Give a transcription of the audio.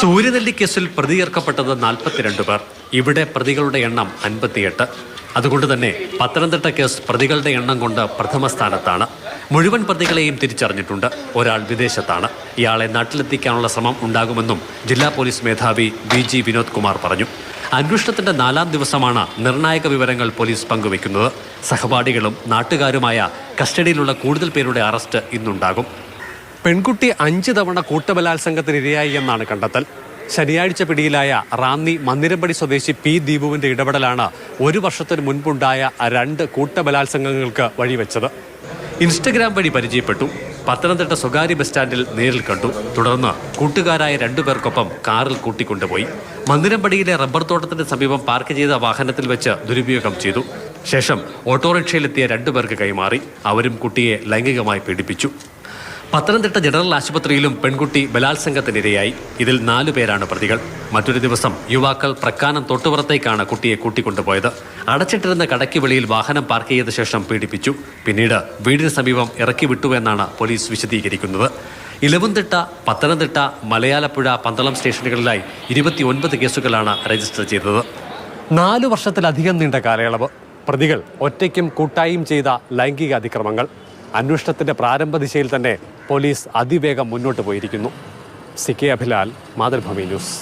സൂര്യനെല്ലി കേസിൽ പ്രതികർക്കപ്പെട്ടത് നാൽപ്പത്തിരണ്ട് പേർ. ഇവിടെ പ്രതികളുടെ എണ്ണം അൻപത്തിയെട്ട്. അതുകൊണ്ട് തന്നെ പത്തനംതിട്ട കേസ് പ്രതികളുടെ എണ്ണം കൊണ്ട് പ്രഥമ സ്ഥാനത്താണ്. മുഴുവൻ പ്രതികളെയും തിരിച്ചറിഞ്ഞിട്ടുണ്ട്. ഒരാൾ വിദേശത്താണ്. ഇയാളെ നാട്ടിലെത്തിക്കാനുള്ള ശ്രമം ഉണ്ടാകുമെന്നും ജില്ലാ പോലീസ് മേധാവി ബി ജി വിനോദ് കുമാർ പറഞ്ഞു. അന്വേഷണത്തിന്റെ നാലാം ദിവസമാണ് നിർണായക വിവരങ്ങൾ പോലീസ് പങ്കുവെക്കുന്നത് സഹപാഠികളും നാട്ടുകാരുമായ കസ്റ്റഡിയിലുള്ള കൂടുതൽ പേരുടെ അറസ്റ്റ് ഇന്നുണ്ടാകും. പെൺകുട്ടി അഞ്ച് തവണ കൂട്ടബലാത്സംഗത്തിന് ഇരയായി എന്നാണ് കണ്ടെത്തൽ. ശനിയാഴ്ച പിടിയിലായ റാന്നി മന്ദിരമ്പടി സ്വദേശി പി ദീപുവിന്റെ ഇടപെടലാണ് ഒരു വർഷത്തിന് മുൻപുണ്ടായ രണ്ട് കൂട്ടബലാത്സംഗങ്ങൾക്ക് വഴിവെച്ചത്. ഇൻസ്റ്റഗ്രാം വഴി പരിചയപ്പെട്ടു. പത്തനംതിട്ട സ്വകാര്യ ബസ് സ്റ്റാൻഡിൽ നേരിൽ കണ്ടു. തുടർന്ന് കൂട്ടുകാരായ രണ്ടുപേർക്കൊപ്പം കാറിൽ കൂട്ടിക്കൊണ്ടുപോയി. മന്ദിരമ്പടിയിലെ റബ്ബർ തോട്ടത്തിന് സമീപം പാർക്ക് ചെയ്ത വാഹനത്തിൽ വെച്ച് ദുരുപയോഗം ചെയ്തു. ശേഷം ഓട്ടോറിക്ഷയിലെത്തിയ രണ്ടുപേർക്ക് കൈമാറി. അവരും കുട്ടിയെ ലൈംഗികമായി പീഡിപ്പിച്ചു. പത്തനംതിട്ട ജനറൽ ആശുപത്രിയിലും പെൺകുട്ടി ബലാത്സംഗത്തിനിരയായി. ഇതിൽ നാലു പേരാണ് പ്രതികൾ. മറ്റൊരു ദിവസം യുവാക്കൾ പ്രക്കാനം തൊട്ടുപുറത്തേക്കാണ് കുട്ടിയെ കൂട്ടിക്കൊണ്ടുപോയത്. അടച്ചിട്ടിരുന്ന കടയ്ക്ക് വെളിയിൽ വാഹനം പാർക്ക് ചെയ്ത ശേഷം പീഡിപ്പിച്ചു. പിന്നീട് വീടിന് സമീപം ഇറക്കി വിട്ടു എന്നാണ് പോലീസ് വിശദീകരിക്കുന്നത്. ഇലവുംതിട്ട പത്തനംതിട്ട മലയാലപ്പുഴ പന്തളം സ്റ്റേഷനുകളിലായി ഇരുപത്തിയൊൻപത് കേസുകളാണ് രജിസ്റ്റർ ചെയ്തത്. നാലു വർഷത്തിലധികം നീണ്ട കാലയളവ്. പ്രതികൾ ഒറ്റയ്ക്കും കൂട്ടായും ചെയ്ത ലൈംഗിക അതിക്രമങ്ങൾ അന്വേഷണത്തിന്റെ പ്രാരംഭ ദിശയിൽ തന്നെ പോലീസ് അതിവേഗം മുന്നോട്ട് പോയിരിക്കുന്നു. C K Abhilal Mathrubhumi news.